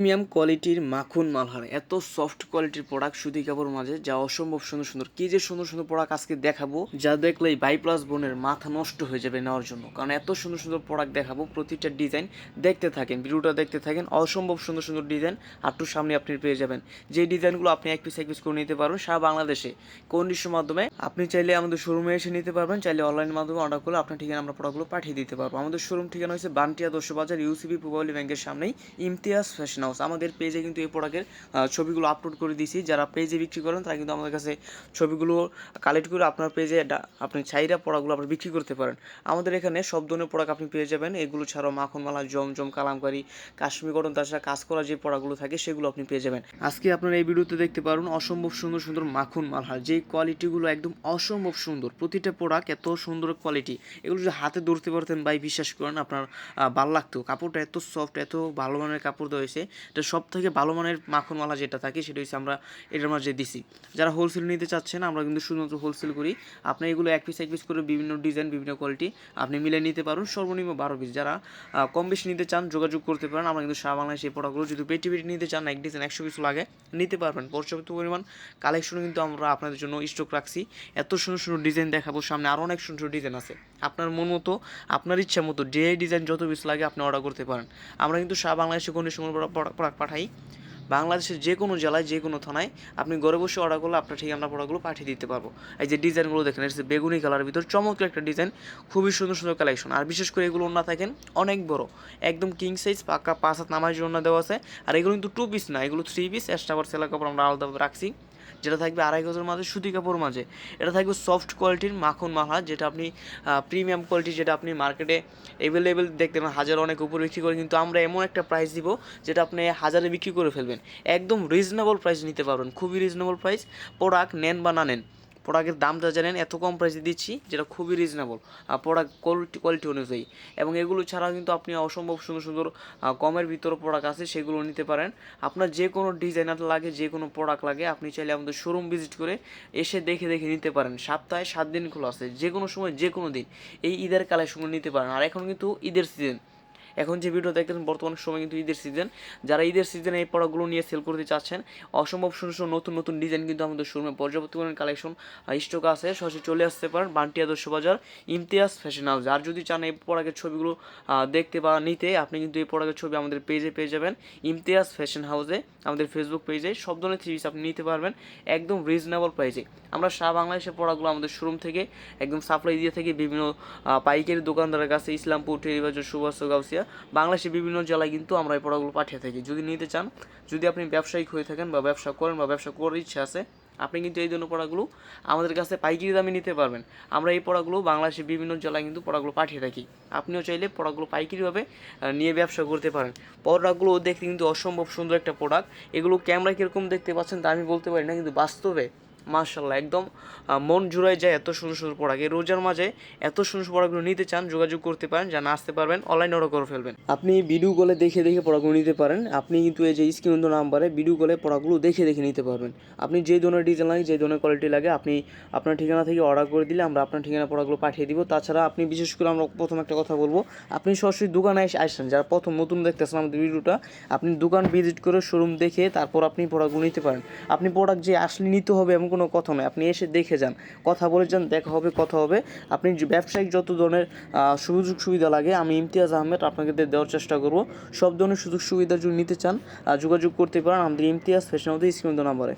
Premium কোয়ালিটির মাখন মালহার, এত সফট কোয়ালিটির প্রোডাক্ট সুতি কাপড় মাঝে, যা অসম্ভব সুন্দর সুন্দর। কি যে সুন্দর সুন্দর প্রোডাক্ট আজকে দেখাবো, যা দেখলেই বাই প্লাস বোনের মাথা নষ্ট হয়ে যাবে নেওয়ার জন্য। কারণ এত সুন্দর সুন্দর প্রোডাক্ট দেখাবো, প্রতিটা ডিজাইন দেখতে থাকেন, ভিডিওটা দেখতে থাকেন, অসম্ভব সুন্দর সুন্দর ডিজাইন আটটু সামনে আপনি পেয়ে যাবেন। যে ডিজাইনগুলো আপনি এক পিস এক পিস করে নিতে পারবেন সারা বাংলাদেশে। কন্ডিশনের মাধ্যমে আপনি চাইলে আমাদের শোরুমে এসে নিতে পারবেন, চাইলে অনলাইনের মাধ্যমে অর্ডার করলে আপনার ঠিকানা আমরা প্রোডাক্টগুলো পাঠিয়ে দিতে পারব। আমাদের শোরুম ঠিকানা হচ্ছে বান্টিয়া দশ বাজার ইউসিবি পূবালী ব্যাংকের সামনেই ইমতিয়াজ ফ্যাশন হাউস আমাদের পেজে কিন্তু এই প্রোডাক্টের ছবিগুলো আপলোড করে দিয়েছি। যারা পেজে বিক্রি করেন, তারা কিন্তু আমাদের কাছে ছবিগুলো কালেক্ট করে আপনার পেজে আপনি চাহিদা প্রোডাক্টগুলো আপনি বিক্রি করতে পারেন। আমাদের এখানে সব ধরনের প্রোডাক্ট আপনি পেয়ে যাবেন। এগুলো ছাড়াও মাখনমালা জমজম, কালামকারি, কাশ্মীর কটন তাছাড়া কাজ করা যে প্রোডাক্টগুলো থাকে, সেগুলো আপনি পেয়ে যাবেন। আজকে আপনারা এই ভিডিওতে দেখতে পারুন অসম্ভব সুন্দর সুন্দর মাখন মালহার যে কোয়ালিটিগুলো একদম অসম্ভব সুন্দর। প্রতিটা প্রোডাক্ট এত সুন্দর কোয়ালিটি এগুলো যদি হাতে ধরতে পারতেন ভাই, বিশ্বাস করেন আপনার ভালো লাগতো। কাপড়টা এত সফট এত ভালো মানের কাপড় দেওয়া হয়েছে। এটা সব থেকে ভালো মানের মাখন মালা যেটা থাকে সেটা হচ্ছে আমরা এটার মাঝে দিছি। যারা হোলসেল নিতে চাচ্ছেন আমরা কিন্তু শুধুমাত্র হোলসেল করি। আপনি এগুলো এক পিস এক পিস করে বিভিন্ন ডিজাইন বিভিন্ন কোয়ালিটি আপনি মিলে নিতে পারুন। সর্বনিম্ন বারো পিস যারা কম বেশি নিতে চান, যোগাযোগ করতে পারেন। আমরা কিন্তু সারা বাংলায় সেই প্রোডাক্টগুলো যদি পেটি পেটি নিতে চান, এক ডিজাইন একশো পিস লাগে, নিতে পারবেন। পর্যাপ্ত পরিমাণ কালেকশনও কিন্তু আমরা আপনাদের জন্য স্টক রাখছি। এত সুন্দর সুন্দর ডিজাইন দেখাবো, সামনে আরও অনেক সুন্দর ডিজাইন আছে। আপনার মন মতো, আপনার ইচ্ছা মতো যে ডিজাইন যত পিস লাগে আপনি অর্ডার করতে পারেন। আমরা কিন্তু সারা বাংলাদেশে কোনো সময় পাঠাই। বাংলাদেশের যে কোনো জেলায় যে কোনো থানায় আপনি ঘরে বসে অর্ডার করলে আপনার ঠিক আমরা প্রোডাক্টগুলো পাঠিয়ে দিতে পারব। এই যে ডিজাইনগুলো দেখেন এটা বেগুনি কালারের ভিতর চমৎকার একটা ডিজাইন, খুবই সুন্দর সুন্দর কালেকশন আর বিশেষ করে এগুলো না থাকেন, অনেক বড়, একদম কিং সাইজ পাকা, পাঁচ হাত নামার জন্য দেওয়া আছে। আর এগুলো কিন্তু টু পিস না, এগুলো থ্রি পিস এক্সট্রা সেলা কাপড় আমরা আলাদাভাবে রাখছি। যেটা থাকবে আড়াই গজের মাঝে সুতি কাপড় মাঝে। এটা থাকবে সফট কোয়ালিটির মাখন মালা, যেটা আপনি প্রিমিয়াম কোয়ালিটি যেটা আপনি মার্কেটে অ্যাভেলেবেল দেখতে পাবেন হাজার অনেক উপর বিক্রি করে, কিন্তু আমরা এমন একটা প্রাইস দিব, যেটা আপনি হাজারে বিক্রি করে ফেলবেন। একদম রিজনেবল প্রাইস নিতে পারবেন, খুবই রিজনেবল প্রাইস প্রোডাক্ট নেন বা না নেন। প্রোডাক্টের দামটা জানেন, এত কম প্রাইসে দিচ্ছি, যেটা খুবই রিজনেবল প্রোডাক্ট কোয়ালিটি কোয়ালিটি অনুযায়ী। এবং এগুলো ছাড়াও কিন্তু আপনি অসম্ভব সুন্দর সুন্দর কমের ভিতরে প্রোডাক্ট আছে, সেগুলো নিতে পারেন। আপনার যে কোনো ডিজাইনার লাগে, যে কোনো প্রোডাক্ট লাগে, আপনি চাইলে আমাদের শোরুম ভিজিট করে এসে দেখে দেখে নিতে পারেন। সপ্তাহে সাত দিন খোলা আছে যে কোনো সময় যে কোনো দিন। এই ঈদের কালেকশনগুলো নিতে পারেন। আর এখন কিন্তু ঈদের সিজন এখন যে ভিডিও দেখতেছেন, বর্তমান সময় কিন্তু ঈদের সিজন যারা ঈদের সিজনে এই প্রোডাক্টগুলো নিয়ে সেল করতে চাচ্ছেন, অসম্ভব সুন্দর সুন্দর নতুন নতুন ডিজাইন কিন্তু আমাদের শোরুমে পর্যাপ্ত কালেকশন স্টক আছে। সরাসরি চলে আসতে পারেন বান্টি আদর্শ বাজার, ইমতিয়াজ ফ্যাশন হাউস আর যদি চান এই প্রোডাক্টের ছবিগুলো দেখতে বা নিতে, আপনি কিন্তু এই প্রোডাক্টের ছবি আমাদের পেজে পেয়ে যাবেন। ইমতিয়াজ ফ্যাশন হাউসে আমাদের ফেসবুক পেজে সব ধরনের থ্রি আপনি নিতে পারবেন একদম রিজনেবল প্রাইসে আমরা সারা বাংলাদেশের প্রোডাক্টগুলো আমাদের শোরুম থেকে, একদম সাপ্লাই দিয়ে থাকি বিভিন্ন পাইকারি দোকানদারের কাছে। ইসলামপুর টেরিবাজার সুভাষ গাউসিয়া। বাংলাদেশের বিভিন্ন জেলায় কিন্তু আমরা এই প্রোডাক্টগুলো পাঠিয়ে থাকি। যদি নিতে চান, যদি আপনি ব্যবসায়িক হয়ে থাকেন বা ব্যবসা করেন বা ব্যবসা করার ইচ্ছা আছে, আপনি কিন্তু এই ধরনের পড়াগুলো আমাদের কাছে পাইকারি দামে নিতে পারবেন। আমরা এই পড়াগুলো বাংলাদেশের বিভিন্ন জেলায় কিন্তু পড়াগুলো পাঠিয়ে থাকি। আপনিও চাইলে প্রোডাক্টগুলো পাইকারিভাবে নিয়ে ব্যবসা করতে পারেন। প্রোডাক্টগুলো দেখতে কিন্তু অসম্ভব সুন্দর একটা প্রোডাক্ট এগুলো ক্যামেরা কীরকম দেখতে পাচ্ছেন তা আমি বলতে পারি না, কিন্তু বাস্তবে মার্শাল্লাহ একদম মন জুড়াই যায় এত সুন্দর সুন্দর এই রোজার মাঝে এত সুন্দর প্রোডাক্টগুলো নিতে চান, যোগাযোগ করতে পারেন যা না আসতে পারবেন অনলাইন অর্ডার করে ফেলবেন। আপনি ভিডিও কলে দেখে দেখে প্রোডাক্টগুলো নিতে পারেন, আপনি কিন্তু এই যে স্ক্রিন নাম্বারে ভিডিও কলে প্রোডাক্টগুলো দেখে দেখে নিতে পারবেন। আপনি যে ধরনের ডিজাইন লাগে, যে ধরনের কোয়ালিটি লাগে, আপনি আপনার ঠিকানা থেকে অর্ডার করে দিলে আমরা আপনার ঠিকানা প্রোডাক্টগুলো পাঠিয়ে দিব। তাছাড়া আপনি বিশেষ করে আমরা প্রথম একটা কথা বলব, আপনি সরাসরি দোকানে এসে আসছেন যারা প্রথম নতুন দেখতেছেন আমাদের ভিডিওটা, আপনি দোকান ভিজিট করে শোরুম দেখে তারপর আপনি প্রোডাক্টগুলো নিতে পারেন। আপনি প্রোডাক্ট যে আসলে নিতে হবে এমন কোনো কথা নয়। আপনি এসে দেখে যান। কথা বলে যান, দেখা হবে, কথা হবে। আপনি ব্যবসায়িক যত ধরনের সুযোগ সুবিধা লাগে, আমি ইমতিয়াজ আহমেদ আপনাকে দেওয়ার চেষ্টা করব। সব ধরনের সুযোগ সুবিধা যদি নিতে চান যোগাযোগ করতে পারেন আমাদের ইমতিয়াজ ফ্যাশন স্ক্রিন নাম্বারে।